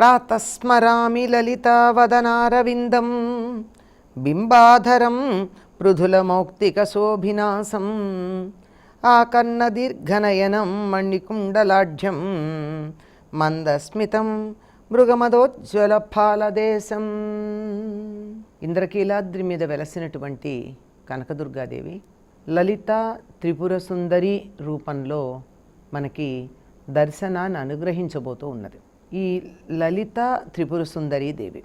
ప్రాతస్మరామి లలితావదనారవిందం బింబాధరం పృథులమౌక్తికశోభినాసం ఆకర్ణదీర్ఘనయనం మణికుండలాఢ్యం మందస్మితం మృగమదోజ్వల ఫాలదేశం ఇంద్రకీలాద్రి మీద వెలసినటువంటి కనకదుర్గాదేవి లలిత త్రిపుర సుందరి రూపంలో మనకి దర్శనాన్ని అనుగ్రహించబోతూ ఉన్నది. ఈ లలిత త్రిపుర సుందరి దేవి.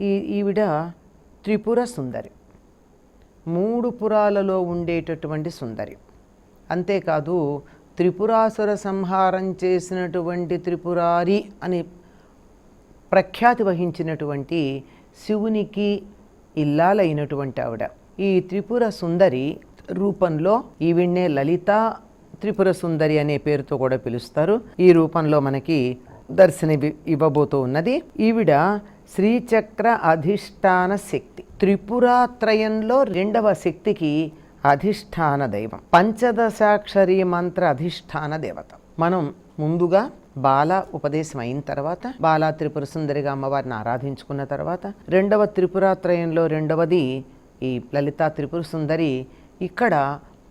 ఈ ఈవిడ త్రిపుర సుందరి. మూడు పురాలలో ఉండేటటువంటి సుందరి. అంతేకాదు త్రిపురాసుర సంహారం చేసినటువంటి త్రిపురారి అని ప్రఖ్యాతి వహించినటువంటి శివునికి ఇల్లాలైనటువంటి ఆవిడ. ఈ త్రిపుర సుందరి రూపంలో ఈవిడ్నే లలిత త్రిపుర సుందరి అనే పేరుతో కూడా పిలుస్తారు. ఈ రూపంలో మనకి దర్శన ఇవ్వబోతూ ఉన్నది. ఈవిడ శ్రీచక్ర అధిష్టాన శక్తి. త్రిపురాత్రయంలో రెండవ శక్తికి అధిష్టాన దైవం. పంచదశాక్షరి మంత్ర అధిష్టాన దేవత. మనం ముందుగా బాల ఉపదేశం అయిన తర్వాత బాల త్రిపుర సుందరిగా అమ్మవారిని ఆరాధించుకున్న తర్వాత రెండవ త్రిపురాత్రయంలో రెండవది ఈ లలిత త్రిపుర సుందరి ఇక్కడ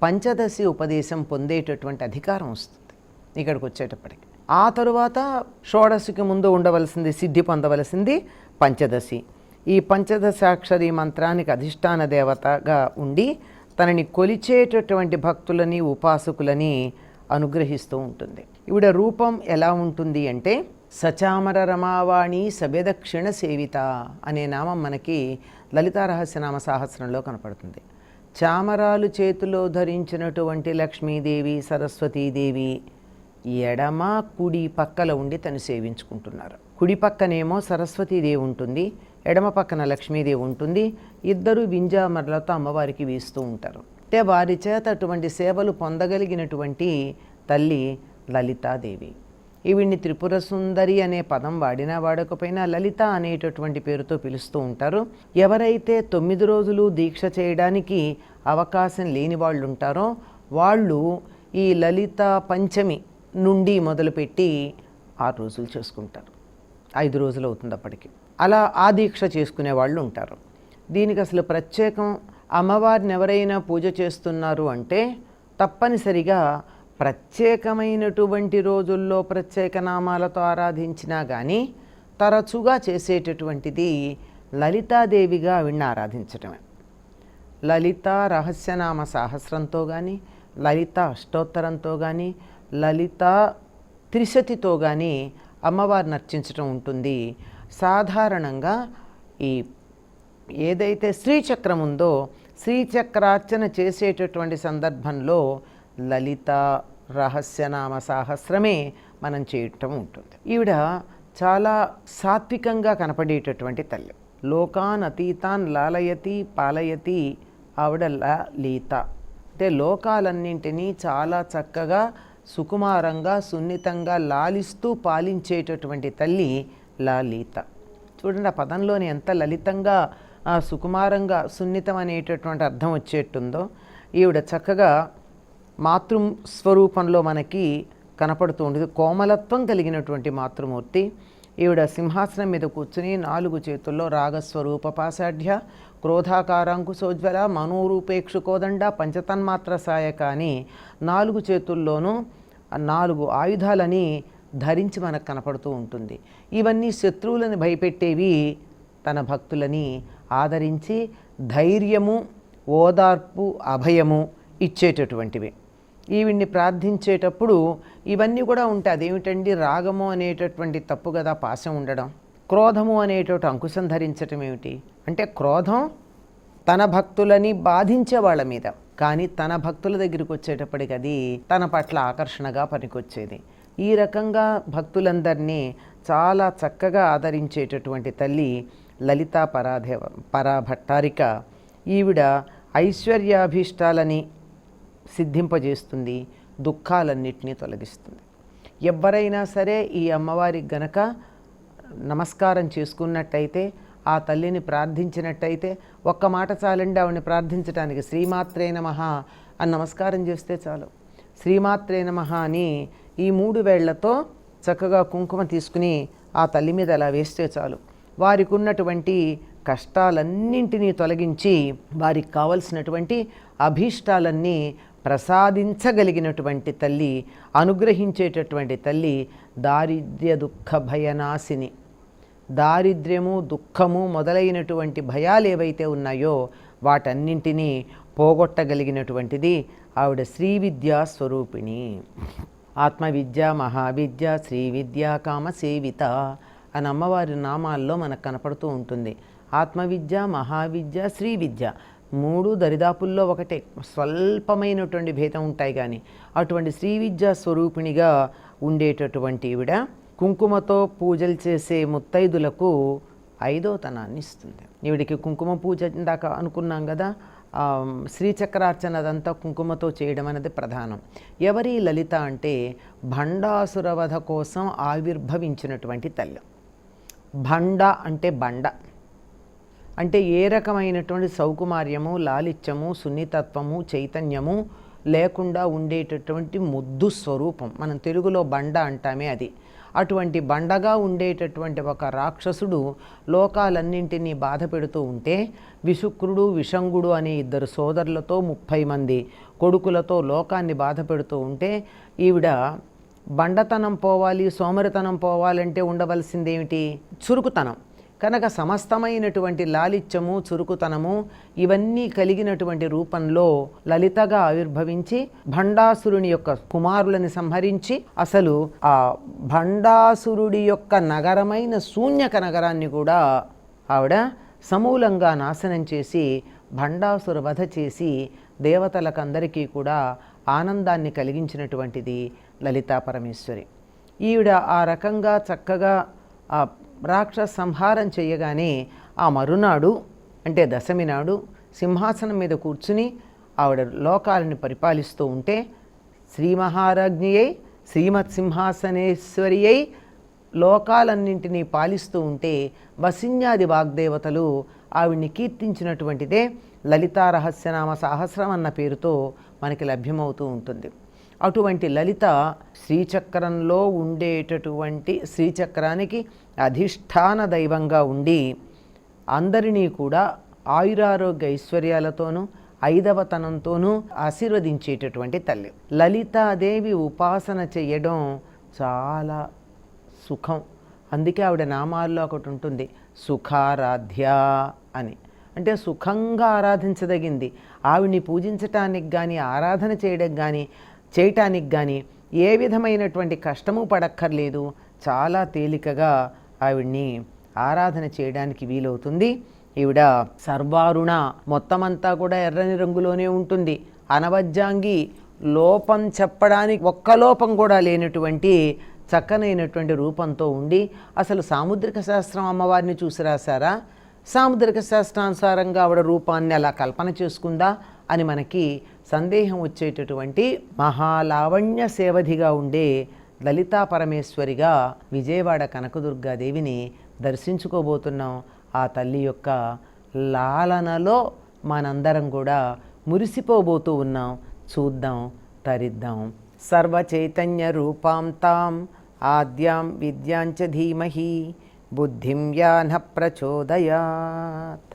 పంచదశి ఉపదేశం పొందేటటువంటి అధికారం వస్తుంది ఇక్కడికి వచ్చేటప్పటికి ఆ తరువాత షోడశికి ముందు ఉండవలసింది సిద్ధి పొందవలసింది పంచదశి. ఈ పంచదశాక్షరి మంత్రానికి అధిష్టాన దేవతగా ఉండి తనని కొలిచేటటువంటి భక్తులని ఉపాసకులని అనుగ్రహిస్తూ ఉంటుంది. ఈవిడ రూపం ఎలా ఉంటుంది అంటే సచామర రమావాణి సబెదక్షిణ సేవిత అనే నామం మనకి లలితారహస్యనామ సాహస్రంలో కనపడుతుంది. చామరాలు చేతిలో ధరించినటువంటి లక్ష్మీదేవి సరస్వతీదేవి ఎడమ కుడి పక్కల ఉండి తను సేవించుకుంటున్నారు. కుడి పక్కనేమో సరస్వతీదేవి ఉంటుంది ఎడమ పక్కన లక్ష్మీదేవి ఉంటుంది ఇద్దరు వింజామరలతో అమ్మవారికి వీస్తూ ఉంటారు. అంటే వారి చేత అటువంటి సేవలు పొందగలిగినటువంటి తల్లి లలితాదేవి. ఈవిడ్ని త్రిపుర సుందరి అనే పదం వాడినా వాడకపోయినా లలిత అనేటటువంటి పేరుతో పిలుస్తూ ఉంటారు. ఎవరైతే తొమ్మిది రోజులు దీక్ష చేయడానికి అవకాశం లేని వాళ్ళు ఉంటారో వాళ్ళు ఈ లలిత పంచమి నుండి మొదలుపెట్టి ఆరు రోజులు చేసుకుంటారు. ఐదు రోజులు అవుతుంది అప్పటికి. అలా ఆ దీక్ష చేసుకునే వాళ్ళు ఉంటారు. దీనికి అసలు ప్రత్యేకం అమ్మవారిని ఎవరైనా పూజ చేస్తున్నారు అంటే తప్పనిసరిగా ప్రత్యేకమైనటువంటి రోజుల్లో ప్రత్యేక నామాలతో ఆరాధించినా కానీ తరచుగా చేసేటటువంటిది లలితాదేవిగా ఆవిడ్ని ఆరాధించటమే. లలిత రహస్యనామ సహస్రంతో కానీ లలిత అష్టోత్తరంతో కానీ లలిత త్రిశతితో కానీ అమ్మవారిని అర్చించటం ఉంటుంది. సాధారణంగా ఈ ఏదైతే శ్రీచక్రం ఉందో శ్రీచక్రార్చన చేసేటటువంటి సందర్భంలో లలిత రహస్యనామ సాహస్రమే మనం చేయటం ఉంటుంది. ఈవిడ చాలా సాత్వికంగా కనపడేటటువంటి తల్లి. లోకాన్ అతీతాన్ లాలయతి పాలయతి ఆవిడ లీత. అంటే లోకాలన్నింటినీ చాలా చక్కగా సుకుమారంగా సున్నితంగా లాలిస్తూ పాలించేటటువంటి తల్లి లలిత చూడండి ఆ పదంలోని ఎంత లలితంగా ఆ సుకుమారంగా సున్నితం అనేటటువంటి అర్థం వచ్చేట్టుందో. ఈవిడ చక్కగా మాతృ స్వరూపంలో మనకి కనపడుతూ ఉండేది. కోమలత్వం కలిగినటువంటి మాతృమూర్తి. ఈవిడ సింహాసనం మీద కూర్చుని నాలుగు చేతుల్లో రాగస్వరూప పాసాఢ్య క్రోధాకారాంకుశోజ్వల మనోరూపేక్షుకోదండ పంచతన్మాత్ర సాయక అని నాలుగు చేతుల్లోనూ నాలుగు ఆయుధాలని ధరించి మనకు కనపడుతూ ఉంటుంది. ఇవన్నీ శత్రువులను భయపెట్టేవి తన భక్తులని ఆదరించి ధైర్యము ఓదార్పు అభయము ఇచ్చేటటువంటివి. ఈవిడ్ని ప్రార్థించేటప్పుడు ఇవన్నీ కూడా ఉంటాయి. అదేమిటండి? రాగము అనేటటువంటి తప్పు కదా పాశం ఉండడం. క్రోధము అనేటటువంటి అంకుశం ధరించటం ఏమిటి? అంటే క్రోధం తన భక్తులని బాధించే వాళ్ళ మీద. కానీ తన భక్తుల దగ్గరికి వచ్చేటప్పటికి అది తన పట్ల ఆకర్షణగా పనికొచ్చేది. ఈ రకంగా భక్తులందరినీ చాలా చక్కగా ఆదరించేటటువంటి తల్లి లలితా పరాధేవ పరాభట్టారిక. ఈవిడ ఐశ్వర్యాభీష్టాలని సిద్ధింపజేస్తుంది దుఃఖాలన్నింటినీ తొలగిస్తుంది. ఎవరైనా సరే ఈ అమ్మవారికి గనక నమస్కారం చేసుకున్నట్టయితే ఆ తల్లిని ప్రార్థించినట్టయితే ఒక్క మాట చాలండి ఆవిడని ప్రార్థించడానికి శ్రీమాత్రే నమః అని నమస్కారం చేస్తే చాలు. శ్రీమాత్రే నమః అని ఈ మూడు వేళ్ళతో చక్కగా కుంకుమ తీసుకుని ఆ తల్లి మీద అలా వేస్తే చాలు. వారికి ఉన్నటువంటి కష్టాలన్నింటినీ తొలగించి వారికి కావలసినటువంటి అభీష్టాలన్నీ ప్రసాదించగలిగినటువంటి తల్లి అనుగ్రహించేటటువంటి తల్లి దారిద్ర్య దుఃఖ భయనాశిని. దారిద్ర్యము దుఃఖము మొదలైనటువంటి భయాలు ఏవైతే ఉన్నాయో వాటన్నింటినీ పోగొట్టగలిగినటువంటిది ఆవిడ శ్రీ విద్యా స్వరూపిణి. ఆత్మవిద్య మహావిద్య శ్రీ విద్య కామ సేవిత అని అమ్మవారి నామాల్లో మనకు కనపడుతూ ఉంటుంది. ఆత్మవిద్య మహావిద్య శ్రీ విద్య. మూడు దరిదాపుల్లో ఒకటే. స్వల్పమైనటువంటి భేదం ఉంటాయి కానీ అటువంటి శ్రీ విద్యా స్వరూపిణిగా ఉండేటటువంటి ఈవిడ కుంకుమతో పూజలు చేసే ముత్తైదులకు ఐదోతనాన్ని ఇస్తుంది. ఈవిడికి కుంకుమ పూజ ఇందాక అనుకున్నాం కదా శ్రీచక్రార్చన అదంతా కుంకుమతో చేయడం అనేది ప్రధానం. ఎవరి లలిత అంటే భండాసురవధ కోసం ఆవిర్భవించినటువంటి తల్లి. భండ అంటే బండ. అంటే ఏ రకమైనటువంటి సౌకుమార్యము లాలిత్యము సున్నితత్వము చైతన్యము లేకుండా ఉండేటటువంటి ముద్దు స్వరూపం. మనం తెలుగులో బండ అంటామే అది. అటువంటి బండగా ఉండేటటువంటి ఒక రాక్షసుడు లోకాలన్నింటినీ బాధ పెడుతూ ఉంటే విశుక్రుడు విషంగుడు అనే ఇద్దరు సోదరులతో ముప్పై మంది కొడుకులతో లోకాన్ని బాధ పెడుతూ ఉంటే ఈవిడ బండతనం పోవాలి సోమరితనం పోవాలంటే ఉండవలసిందేమిటి? చురుకుతనం. కనుక సమస్తమైనటువంటి లాలిత్యము చురుకుతనము ఇవన్నీ కలిగినటువంటి రూపంలో లలితగా ఆవిర్భవించి భండాసురుని యొక్క కుమారులని సంహరించి అసలు ఆ భండాసురుడి యొక్క నగరమైన శూన్యక నగరాన్ని కూడా ఆవిడ సమూలంగా నాశనం చేసి భండాసుర వధ చేసి దేవతలకందరికీ కూడా ఆనందాన్ని కలిగించినటువంటిది లలితా పరమేశ్వరి. ఈవిడ ఆ రకంగా చక్కగా రాక్షస సంహారం చేయగానే ఆ మరునాడు అంటే దశమి నాడు సింహాసనం మీద కూర్చుని ఆవిడ లోకాలను పరిపాలిస్తూ ఉంటే శ్రీ మహారాజ్ఞి అయి శ్రీమత్ సింహాసనేశ్వరి అయి లోకాలన్నింటినీ పాలిస్తూ ఉంటే వసిన్యాది వాగ్దేవతలు ఆవిడ్ని కీర్తించినటువంటిదే లలితా రహస్యనామ సహస్రం అన్న పేరుతో మనకి లభ్యమవుతూ ఉంటుంది. అటువంటి లలిత శ్రీచక్రంలో ఉండేటటువంటి శ్రీచక్రానికి అధిష్టాన దైవంగా ఉండి అందరినీ కూడా ఆయురారోగ్య ఐశ్వర్యాలతోనూ ఐదవతనంతోనూ ఆశీర్వదించేటటువంటి తల్లి. లలితాదేవి ఉపాసన చేయడం చాలా సుఖం. అందుకే ఆవిడ నామాల్లో ఒకటి ఉంటుంది సుఖారాధ్య అని. అంటే సుఖంగా ఆరాధించదగింది. ఆవిడ్ని పూజించటానికి కానీ ఆరాధన చేయడానికి కానీ చేయటానికి కానీ ఏ విధమైనటువంటి కష్టము పడక్కర్లేదు. చాలా తేలికగా ఆవిడ్ని ఆరాధన చేయడానికి వీలవుతుంది. ఈవిడ సర్వారుణ మొత్తమంతా కూడా ఎర్రని రంగులోనే ఉంటుంది. అనవజ్జాంగి లోపం చెప్పడానికి ఒక్క లోపం కూడా లేనటువంటి చక్కనైనటువంటి రూపంతో ఉండి అసలు సాముద్రిక శాస్త్రం అమ్మవారిని చూసి రాశారా? సాముద్రిక శాస్త్రానుసారంగా ఆవిడ రూపాన్ని అలా కల్పన చేసుకుందా అని మనకి సందేహం వచ్చేటటువంటి మహాలావణ్య సేవధిగా ఉండే లలితా పరమేశ్వరిగా విజయవాడ కనకదుర్గాదేవిని దర్శించుకోబోతున్నాం. ఆ తల్లి యొక్క లాలనలో మనందరం కూడా మురిసిపోబోతూ ఉన్నాం. చూద్దాం తరిద్దాం. సర్వచైతన్య రూపాం తాం ఆద్యాం విద్యాంచ ధీమహి బుద్ధిం యాన ప్రచోదయాత్.